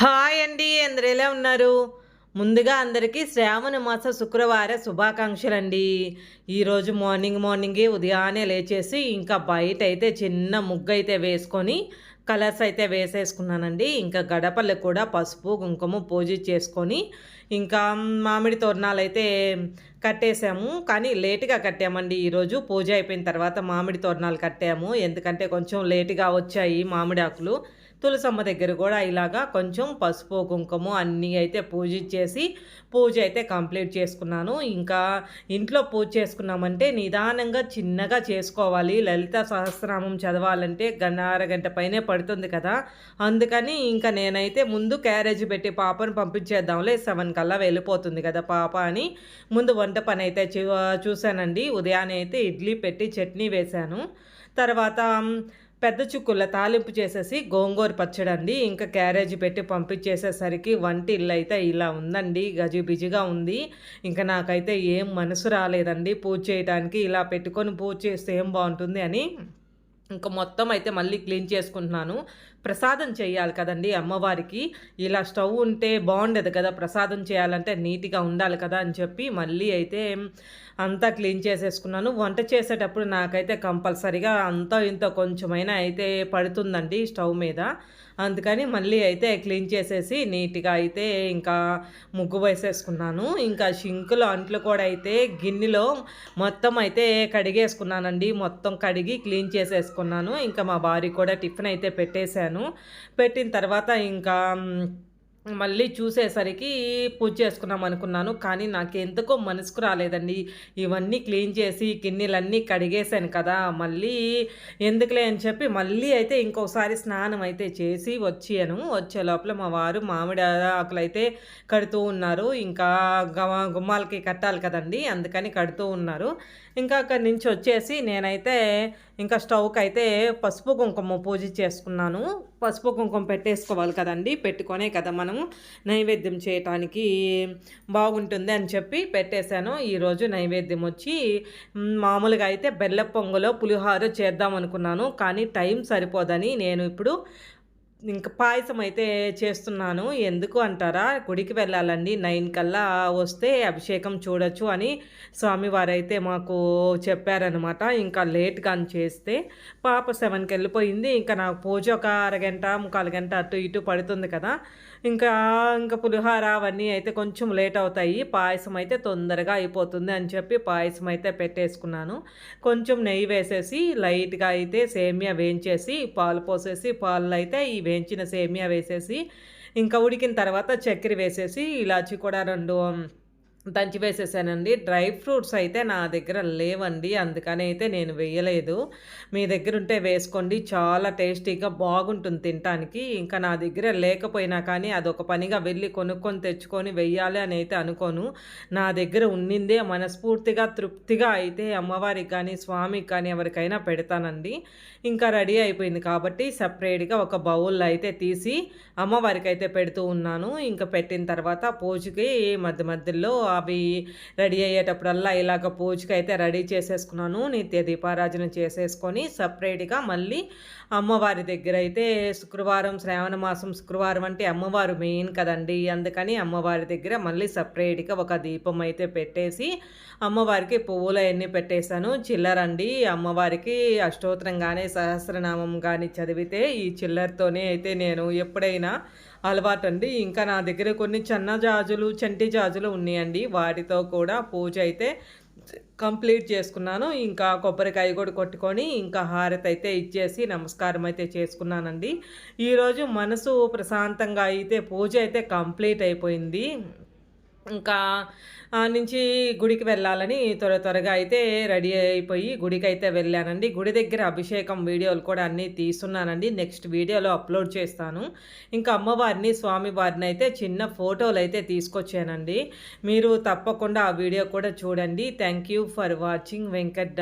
Hi అండి అందరు ఎలా ఉన్నారు? ముందుగా అందరికీ శ్రావణ మాస శుక్రవార శుభాకాంక్షలు అండి ఈరోజు మార్నింగ్ మార్నింగే ఉదయాన్నే లేచేసి ఇంకా బయట అయితే చిన్న ముగ్గు అయితే వేసుకొని కలర్స్ అయితే వేసేసుకున్నానండి. ఇంకా గడపలు కూడా పసుపు కుంకుమ పూజ చేసుకొని ఇంకా మామిడి తోరణాలు అయితే కట్టేసాము కానీ లేటుగా కట్టామండి. ఈరోజు పూజ అయిపోయిన తర్వాత మామిడి తోరణాలు కట్టాము. ఎందుకంటే కొంచెం లేటుగా వచ్చాయి మామిడి ఆకులు తులసమ్మ దగ్గర కూడా ఇలాగా కొంచెం పసుపు కుంకుమ అన్నీ అయితే పూజించేసి పూజ అయితే కంప్లీట్ చేసుకున్నాను. ఇంకా ఇంట్లో పూజ చేసుకున్నామంటే నిదానంగా చిన్నగా చేసుకోవాలి. లలిత సహస్రనామం చదవాలంటే గంట అరగంట పైనే పడుతుంది కదా. అందుకని ఇంకా నేనైతే ముందు క్యారేజ్ పెట్టి పాపను పంపించేద్దాంలే సెవెన్ కల్లా వెళ్ళిపోతుంది కదా పాప అని. ముందు వంట పని అయితే చూ చూశానండి. ఉదయాన్నే అయితే ఇడ్లీ పెట్టి చట్నీ వేశాను. తర్వాత పెద్ద చుక్కుల తాలింపు చేసేసి గోంగూర పచ్చడి అండి ఇంకా క్యారేజీ పెట్టి పంపించేసేసరికి వంటి ఇల్లు అయితే ఇలా ఉందండి గజిబిజిగా ఉంది. ఇంకా నాకైతే ఏం మనసు రాలేదండి పూజ చేయడానికి ఇలా పెట్టుకొని పూజ చేస్తే ఏం బాగుంటుంది అని. ఇంకా మొత్తం అయితే మళ్ళీ క్లీన్ చేసుకుంటున్నాను. ప్రసాదం చేయాలి కదండి అమ్మవారికి. ఇలా స్టవ్ ఉంటే బాగుండదు కదా ప్రసాదం చేయాలంటే నీట్గా ఉండాలి కదా అని చెప్పి మళ్ళీ అయితే అంతా క్లీన్ చేసేసుకున్నాను. వంట చేసేటప్పుడు నాకైతే కంపల్సరీగా అంత ఇంత కొంచెమైనా అయితే పడుతుందండి స్టవ్ మీద. అందుకని మళ్ళీ అయితే క్లీన్ చేసేసి నీట్గా అయితే ఇంకా ముగ్గు వేసేసుకున్నాను. ఇంకా షింకులు అంట్లు కూడా అయితే గిన్నెలో మొత్తం అయితే కడిగేసుకున్నానండి. మొత్తం కడిగి క్లీన్ చేసేసుకున్నాను ఇంకా మా భార్య కూడా టిఫిన్ అయితే పెట్టేశాను. పెట్టిన తర్వాత ఇంకా మళ్ళీ చూసేసరికి పూజ చేసుకున్నాం అనుకున్నాను. కానీ నాకు ఎందుకో మనసుకు రాలేదండి. ఇవన్నీ క్లీన్ చేసి గిన్నెలన్నీ కడిగేశాను కదా. మళ్ళీ ఎందుకులే అని చెప్పి మళ్ళీ అయితే ఇంకోసారి స్నానం అయితే చేసి వచ్చాను. వచ్చే లోపల మా వారు మామిడి ఆకులు అయితే కడుతూ ఉన్నారు. ఇంకా గుమ్మాలకి కట్టాలి కదండి. అందుకని కడుతూ ఉన్నారు. ఇంకా అక్కడి నుంచి వచ్చేసి నేనైతే ఇంకా స్టవ్కి అయితే పసుపు కుంకుమ పూజ చేసుకున్నాను. పసుపు కుంకుమ పెట్టేసుకోవాలి కదండి. పెట్టుకొనే కదా మనం. నైవేద్యం చేయటానికి బాగుంటుంది అని చెప్పి పెట్టేశాను. ఈరోజు నైవేద్యం వచ్చి మామూలుగా అయితే బెల్ల పొంగులో పులిహోర చేద్దాం అనుకున్నాను. కానీ టైం సరిపోదని నేను ఇప్పుడు ఇంకా పాయసం అయితే చేస్తున్నాను. ఎందుకు అంటారా? గుడికి వెళ్ళాలండి. నైన్ కల్లా వస్తే అభిషేకం చూడొచ్చు అని స్వామివారు అయితే మాకు చెప్పారనమాట ఇంకా లేట్గా చేస్తే పాప సెవెన్కి వెళ్ళిపోయింది. ఇంకా నాకు పూజ ఒక అరగంట ముక్కాలు గంట అటు ఇటు పడుతుంది కదా. ఇంకా ఇంకా పులిహోర అవన్నీ అయితే కొంచెం లేట్ అవుతాయి. పాయసం అయితే తొందరగా అయిపోతుంది అని చెప్పి పాయసం అయితే పెట్టేసుకున్నాను. కొంచెం నెయ్యి వేసేసి లైట్గా అయితే సేమియా వేయించేసి పాలు పోసేసి పాలు అయితే ఈ వేయించిన సేమియా వేసేసి ఇంకా ఉడికిన తర్వాత చక్కెర వేసేసి ఇలాచి కూడా రెండు దంచి వేసేసానండి. డ్రై ఫ్రూట్స్ అయితే నా దగ్గర లేవండి. అందుకని అయితే నేను వేయలేదు. మీ దగ్గర ఉంటే వేసుకోండి. చాలా టేస్టీగా బాగుంటుంది తినటానికి. ఇంకా నా దగ్గర లేకపోయినా కానీ అదొక పనిగా వెళ్ళి కొనుక్కొని తెచ్చుకొని వెయ్యాలి అని అయితే అనుకోను. నా దగ్గర ఉండిందే మనస్ఫూర్తిగా తృప్తిగా అయితే అమ్మవారికి కానీ స్వామికి కానీ ఎవరికైనా పెడతానండి. ఇంకా రెడీ అయిపోయింది కాబట్టి సపరేట్గా ఒక బౌల్ అయితే తీసి అమ్మవారికి అయితే పెడుతూ ఉన్నాను. ఇంకా పెట్టిన తర్వాత పూజకి మధ్య మధ్యలో అవి రెడీ అయ్యేటప్పుడల్లా ఇలాగ పూజకి అయితే రెడీ చేసేసుకున్నాను. నిత్య దీపారాజన చేసేసుకొని సపరేట్గా మళ్ళీ అమ్మవారి దగ్గర అయితే శుక్రవారం శ్రావణ మాసం శుక్రవారం అంటే అమ్మవారు మెయిన్ కదండి. అందుకని అమ్మవారి దగ్గర మళ్ళీ సపరేట్గా ఒక దీపం అయితే పెట్టేసి అమ్మవారికి పువ్వులు అవన్నీ పెట్టేశాను. చిల్లరండి అమ్మవారికి అష్టోత్తరం కానీ సహస్రనామం కానీ చదివితే ఈ చిల్లరతోనే అయితే నేను ఎప్పుడైనా అలవాటు అండి ఇంకా నా దగ్గర కొన్ని చిన్న జాజులు చంటి జాజులు ఉన్నాయండి. వాటితో కూడా పూజ అయితే కంప్లీట్ చేసుకున్నాను. ఇంకా కొబ్బరికాయ కూడా కొట్టుకొని ఇంకా హారతి అయితే ఇచ్చేసి నమస్కారం అయితే చేసుకున్నానండి. ఈరోజు మనసు ప్రశాంతంగా అయితే పూజ అయితే కంప్లీట్ అయిపోయింది. ఇంకా నుంచి గుడికి వెళ్ళాలని త్వర త్వరగా అయితే రెడీ అయిపోయి గుడికి అయితే వెళ్ళానండి. గుడి దగ్గర అభిషేకం వీడియోలు కూడా అన్నీ తీస్తున్నానండి. నెక్స్ట్ వీడియోలో అప్లోడ్ చేస్తాను. ఇంకా అమ్మవారిని స్వామివారిని అయితే చిన్న ఫోటోలు అయితే తీసుకొచ్చానండి. మీరు తప్పకుండా ఆ వీడియో కూడా చూడండి. Thank you for watching Venkat